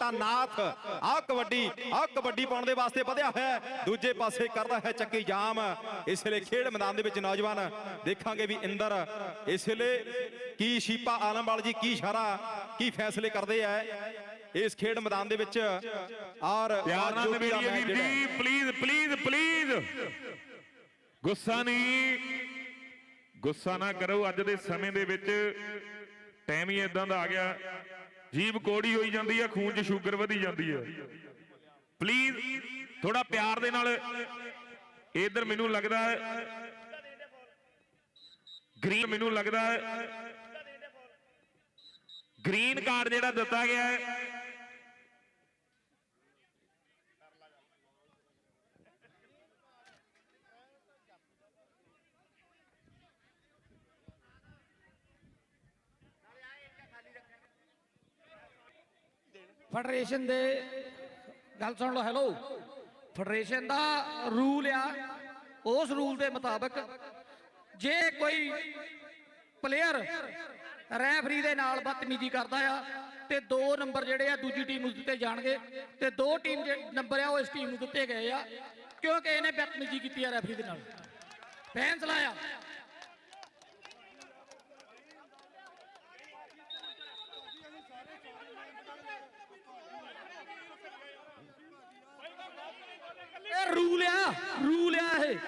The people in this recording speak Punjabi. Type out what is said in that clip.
ਛੋਟਾ ਨਾਥ ਆ ਕਬੱਡੀ ਆ ਕਬੱਡੀ ਪਾਉਣ ਦੇ ਵਾਸਤੇ ਵਧਿਆ ਹੋਇਆ। ਦੂਜੇ ਪਾਸੇ ਕਰਦਾ ਹੈ ਚੱਕੀ ਜਾਮ ਇਸ ਵੇਲੇ ਖੇਡ ਮੈਦਾਨ ਦੇ ਵਿੱਚ ਨੌਜਵਾਨ ਦੇਖਾਂਗੇ ਵੀ ਇੰਦਰ ਇਸ ਵੇਲੇ ਕੀ ਸ਼ੀਪਾ ਆਲਮਵਾਲ ਜੀ ਕੀ ਇਸ਼ਾਰਾ ਕੀ ਫੈਸਲੇ ਕਰਦੇ ਆ ਇਸ ਖੇਡ ਮੈਦਾਨ ਦੇ ਵਿੱਚ ਔਰ ਪਿਆਰ ਨਾਲ ਨਵੇੜੀਏ ਵੀਰ। ਜੀ ਪਲੀਜ਼ ਪਲੀਜ਼ ਪਲੀਜ਼ ਗੁੱਸਾ ਨਹੀਂ ਗੁੱਸਾ ਨਾ ਕਰੋ ਅੱਜ ਦੇ ਸਮੇਂ ਦੇ ਵਿੱਚ ਟਾਈਮ ਹੀ ਇਦਾਂ ਦਾ ਆ ਗਿਆ। ਜੀਭ ਕੋੜੀ ਹੋਈ ਜਾਂਦੀ ਆ, ਖੂਨ 'ਚ ਸ਼ੂਗਰ ਵਧੀ ਜਾਂਦੀ ਆ। ਪਲੀਜ਼ ਥੋੜਾ ਪਿਆਰ ਦੇ ਨਾਲ ਇਧਰ ਮੈਨੂੰ ਲੱਗਦਾ ਗ੍ਰੀਨ ਮੈਨੂੰ ਲੱਗਦਾ ਗ੍ਰੀਨ ਕਾਰਡ ਜਿਹੜਾ ਦਿੱਤਾ ਗਿਆ ਹੈ। ਫੈਡਰੇਸ਼ਨ ਦੇ, ਗੱਲ ਸੁਣ ਲਓ ਹੈਲੋ ਫੈਡਰੇਸ਼ਨ ਦਾ ਰੂਲ ਆ, ਉਸ ਰੂਲ ਦੇ ਮੁਤਾਬਕ ਜੇ ਕੋਈ ਪਲੇਅਰ ਰੈਫਰੀ ਦੇ ਨਾਲ ਬਦਤਮੀਜ਼ੀ ਕਰਦਾ ਆ, ਤੇ ਦੋ ਨੰਬਰ ਜਿਹੜੇ ਆ ਦੂਜੀ ਟੀਮ ਨੂੰ ਦਿੱਤੇ ਜਾਣਗੇ, ਤੇ ਦੋ ਟੀਮ ਦੇ ਨੰਬਰ ਆ ਉਹ ਇਸ ਟੀਮ ਨੂੰ ਦਿੱਤੇ ਗਏ ਆ, ਕਿਉਂਕਿ ਇਹਨੇ ਬਦਤਮੀਜ਼ੀ ਕੀਤੀ ਆ ਰੈਫਰੀ ਦੇ ਨਾਲ। ਫੈਸਲਾ ਆ ਰੂਲ ਆ ਰੂਲ ਆ ਇਹ।